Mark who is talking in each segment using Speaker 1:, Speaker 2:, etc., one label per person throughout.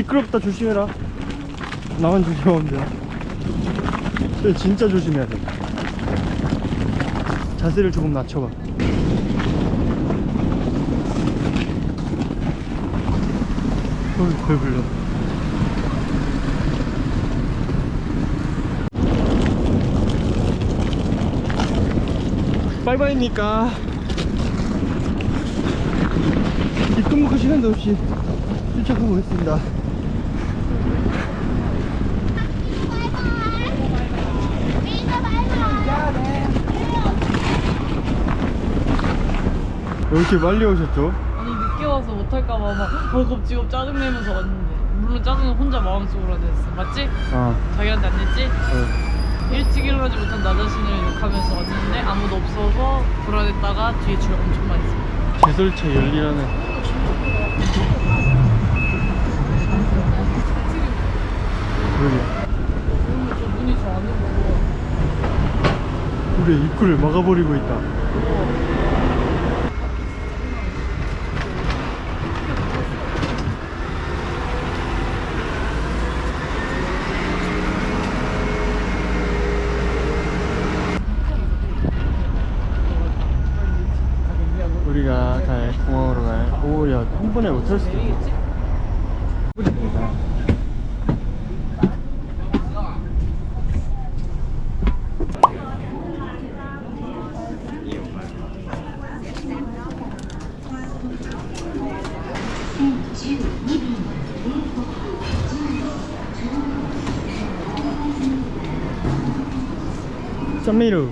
Speaker 1: 미끄럽다 조심해라. 나만 조심하면 돼. 쟤 진짜 조심해야 돼. 자세를 조금 낮춰봐. 헐 배불러. 빠이빠이니까? 입금목할 시간도 없이 쫓아가고 있습니다 왜 이렇게 빨리 오셨죠?
Speaker 2: 아니 늦게 와서 못할까봐 막 허겁지겁 짜증내면서 왔는데 물론 짜증은 혼자 마음속으로 냈어 맞지?
Speaker 1: 아
Speaker 2: 자기한테 안 냈지?
Speaker 1: 어.
Speaker 2: 일찍 일어나지 못한 나 자신을 욕하면서 왔는데 아무도 없어서 불안했다가 뒤에 줄 엄청 많이 있어
Speaker 1: 제설체 열리라는 그러게
Speaker 2: 그러면 저 문이 저 안으로 들어와
Speaker 1: 우리의 입구를 막아버리고 있다. 우리가 갈 공항으로 갈 오야 한 번에 못탈 수도 있겠 참미루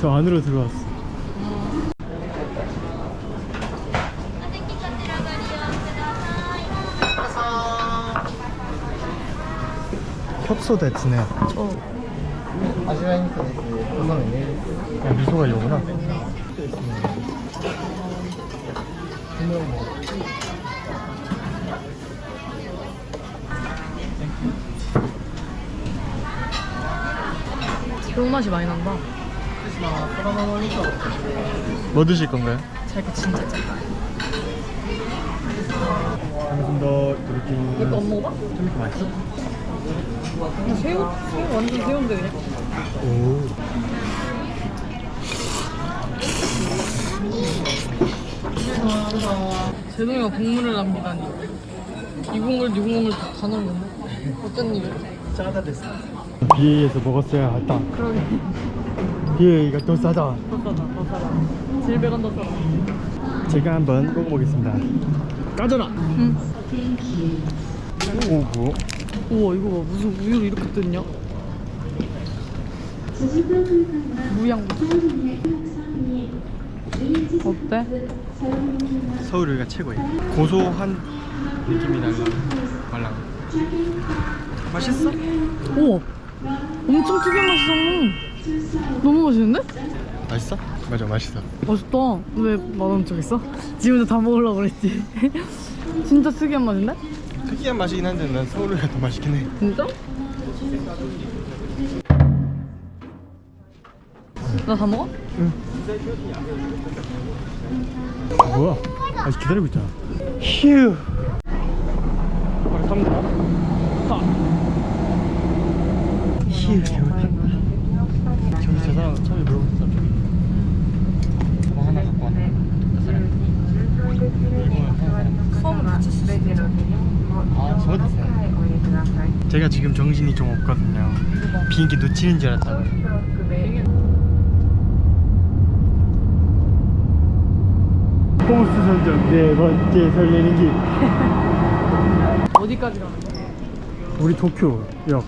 Speaker 1: 저 안으로 들어왔어. 협소 대치네.
Speaker 3: 아시라니까
Speaker 1: 어. 미소가 이거구나.
Speaker 2: 새우 맛이 많이 난다
Speaker 1: 뭐 드실 건가요?
Speaker 2: 자기가 진짜 짜
Speaker 1: 감사합니다 이렇게
Speaker 2: 이거 안 먹어봐?
Speaker 1: 좀 이렇게 맛있어?
Speaker 2: 새우? 새우 완전 새우인데 그냥
Speaker 1: 오
Speaker 2: 제동이가 국물을 남기다니 이 국물 이 국물 다 넣는 건데 어쩐 일이야?
Speaker 1: 짜다 됐어 BA에서 먹었어야 했다.
Speaker 2: 그러게.
Speaker 1: BA가 더 싸다.
Speaker 2: 더 싸다 더 싸다. 질배간 더 싸다.
Speaker 1: 제가 한번 먹어보겠습니다. 까져라.
Speaker 2: 응.
Speaker 1: 오고
Speaker 2: 우와 이거 봐. 무슨 우유를 이렇게 뜯냐? 무양 어때?
Speaker 1: 서울이가 최고야. 고소한 느낌이 날라 말랑. 맛있어?
Speaker 2: 우와 엄청 특이한 맛이잖아 너무 맛있는데?
Speaker 1: 맛있어? 맞아 맛있어
Speaker 2: 맛있다 왜 맛없는 척 했어? 지금도 다 먹으려고 그랬지 진짜 특이한 맛인데?
Speaker 1: 특이한 맛이긴 한데 난 서울이가 더 맛있긴 해
Speaker 2: 진짜? 나 다 먹어?
Speaker 1: 뭐야? 아직 기다리고 있잖아. 휴. 바로 갑니다. 하. 저기 저 사람 처음에 물어봤어. 뭐 하나 갖고 왔나? 그 사람. 이거 하는 사람.
Speaker 2: 처음 같이 쓰
Speaker 1: 아, 저 됐어요. 제가 지금 정신이 좀 없거든요. 비행기 놓치는 줄 알았다고. 호스 선정 네 번째 설레는 길.
Speaker 2: 어디까지 가는 거야?
Speaker 1: 우리 도쿄 역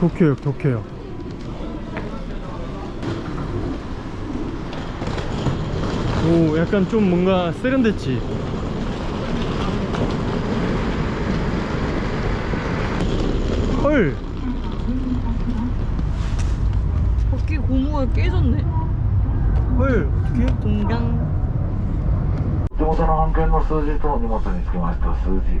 Speaker 1: 도쿄역 도쿄역 오 약간 좀 뭔가 세련됐지 헐
Speaker 2: 바퀴 고무가 깨졌네
Speaker 1: 헐 어떻게
Speaker 2: 동강
Speaker 3: 手元の半券の数字と荷物につきましては数字必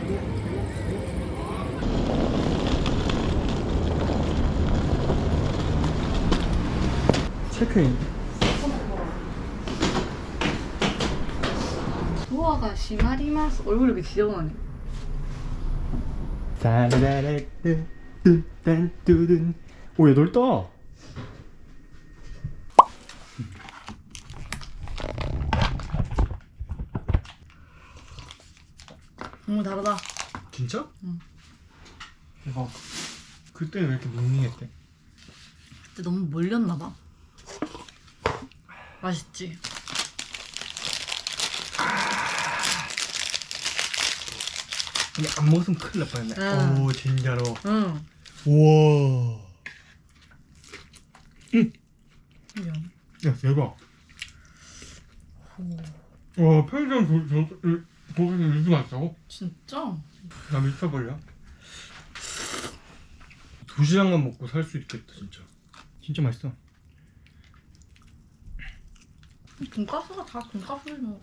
Speaker 1: 체크인.
Speaker 2: 도어가 심하리마스. 얼굴이 이렇게 지저분하네.
Speaker 1: 따라라라뚜 뚜딴뚜둔. 오, 얘 넓다.
Speaker 2: 너무 다르다.
Speaker 1: 진짜?
Speaker 2: 응.
Speaker 1: 대박. 그때는 왜 이렇게 밍밍했대?
Speaker 2: 그때 너무 몰렸나봐. 맛있지?
Speaker 1: 이게 안 먹으면 큰일 날 뻔했네.
Speaker 2: 응.
Speaker 1: 오, 진짜로.
Speaker 2: 응.
Speaker 1: 우와.
Speaker 2: 그냥.
Speaker 1: 야, 대박. 와, 편의점 고기는 이렇게 맛있다고?
Speaker 2: 진짜?
Speaker 1: 나 미쳐버려. 도시락만 먹고 살 수 있겠다, 진짜. 진짜 맛있어.
Speaker 2: 돈가스가 다 돈가스지 뭐.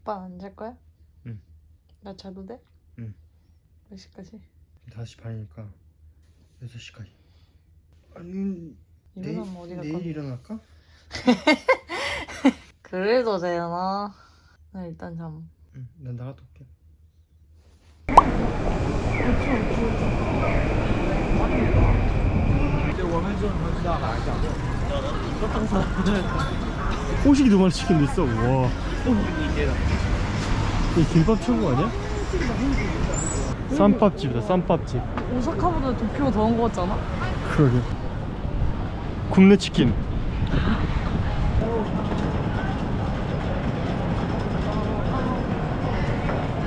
Speaker 2: 오빠 안잘 거야?
Speaker 1: 응.
Speaker 2: 나 자도 돼?
Speaker 1: 응.
Speaker 2: 몇 시까지?
Speaker 1: 5시 반이니까 6시까지. 아니,
Speaker 2: 일어나면 어디 갈
Speaker 1: 내일
Speaker 2: 건데?
Speaker 1: 일어날까?
Speaker 2: 그래도 되나? 나 일단 잠.
Speaker 1: 응, 난 나갔다 올게. 호식이 두 마리 치킨도 있어. 와. 이 김밥 천국 아니야? 쌈밥집이다. 쌈밥집.
Speaker 2: 오사카보다 도쿄가 더운 거 같잖아?
Speaker 1: 그러게. 굽네 치킨.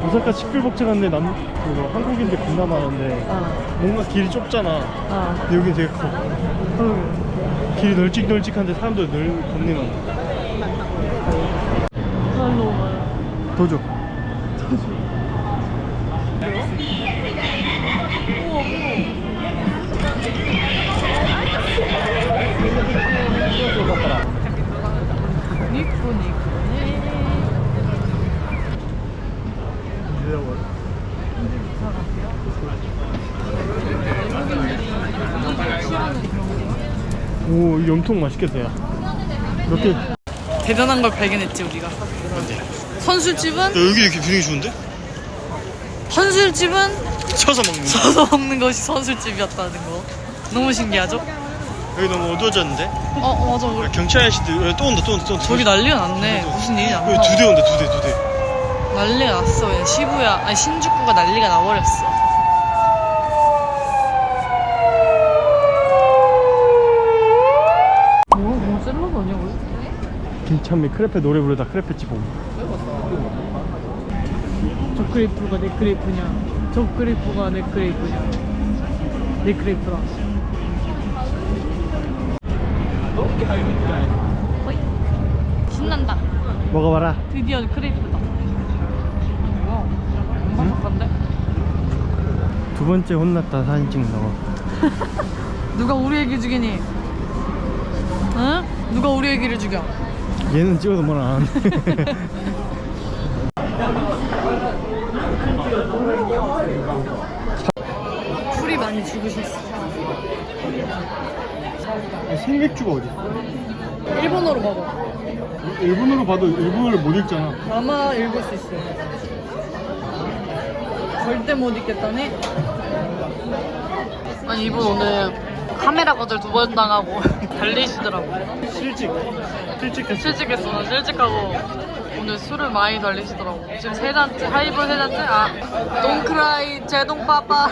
Speaker 1: 오사카 시끌벅적 한데 남 그거 한국인들 겁나 많은데
Speaker 2: 아,
Speaker 1: 뭔가 길이 좁잖아.
Speaker 2: 아.
Speaker 1: 근데 여기 되게 커. 길이 널찍널찍한데 사람들 늘 겁내 많아.
Speaker 2: 사람 너무 많아.
Speaker 1: 도적.
Speaker 2: 니코 니코.
Speaker 1: 오, 이 염통 맛있겠다. 야. 몇 개?
Speaker 2: 대단한 걸 발견했지 우리가. 선술집은
Speaker 1: 여기 이렇게 분위기 좋은데?
Speaker 2: 선술집은
Speaker 1: 쳐서 먹는 거.
Speaker 2: 서서 먹는 것이 선술집이었다는 거. 너무 신기하죠?
Speaker 1: 여기 너무 어두워졌는데?
Speaker 2: 어, 어 맞아. 우리
Speaker 1: 경찰 아저씨들 또 온다 또 온다 또 온다.
Speaker 2: 저기 난리가 났네. 무슨 일이 안
Speaker 1: 여기
Speaker 2: 나.
Speaker 1: 두대 온다 두 대 두 대.
Speaker 2: 난리가 났어. 그냥 시부야, 아니 신주쿠가 난리가 나버렸어. 뭐야, 뭐 샐러드 아니야, 왜?
Speaker 1: 김찬미 크레페 노래 부르다 크레페 집 옴.
Speaker 2: 저 크레이프가 내 크레이프냐? 저 크레이프가 내 크레이프냐? 내 크레이프다. 어이. 신난다.
Speaker 1: 먹어봐라.
Speaker 2: 드디어 크레이프다. 엄마 바깥데
Speaker 1: 두 번째 혼났다 사진 찍는 거.
Speaker 2: 누가 우리 애기 죽이니? 응? 누가 우리 애기를 죽여?
Speaker 1: 얘는 찍어도 뭘 안.
Speaker 2: 풀이 많이 죽으셨어.
Speaker 1: 생맥주가 어디?
Speaker 2: 일본어로 봐봐.
Speaker 1: 일본어로 봐도 일본어를 못 읽잖아.
Speaker 2: 아마 읽을 수 있어요. 절대 못 읽겠다니? 아니 이분 오늘 카메라 거절 두 번 당하고 달리시더라고.
Speaker 1: 실직. 실직했어.
Speaker 2: 실직했어. 나 실직하고 오늘 술을 많이 달리시더라고. 지금 세 잔째, 하이볼 세 잔째? 아, 동크라이, 제동 빠빠.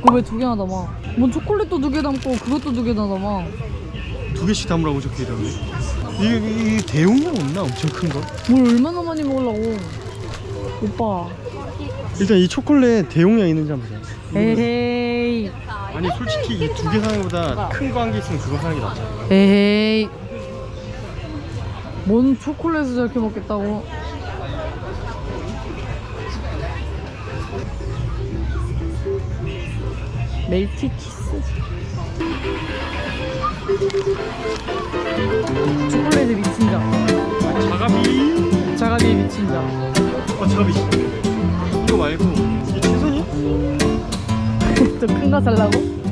Speaker 2: 그거 왜 두 개나 담아? 뭔 초콜릿도 두 개 담고 그것도 두 개나 담아.
Speaker 1: 두 개씩 담으라고 적혀 있던데. 이게, 이게 대용량 없나? 엄청 큰 거?
Speaker 2: 뭘 얼마나 많이 먹으려고. 오빠.
Speaker 1: 일단 이 초콜릿 대용량 있는지 한번 보자
Speaker 2: 에헤이.
Speaker 1: 아니 솔직히 이 두 개 사는 것보다 큰 거 한 개 있으면 그거 사는 게 낫잖아
Speaker 2: 에헤이. 뭔 초콜릿을 저렇게 먹겠다고? 멜티 키스. 초콜릿에 미친 자.
Speaker 1: 아, 자가비
Speaker 2: 자가비에 미친 자.
Speaker 1: 어 자가비 이거 말고 이게 최선이야?
Speaker 2: 더 큰 거 살라고?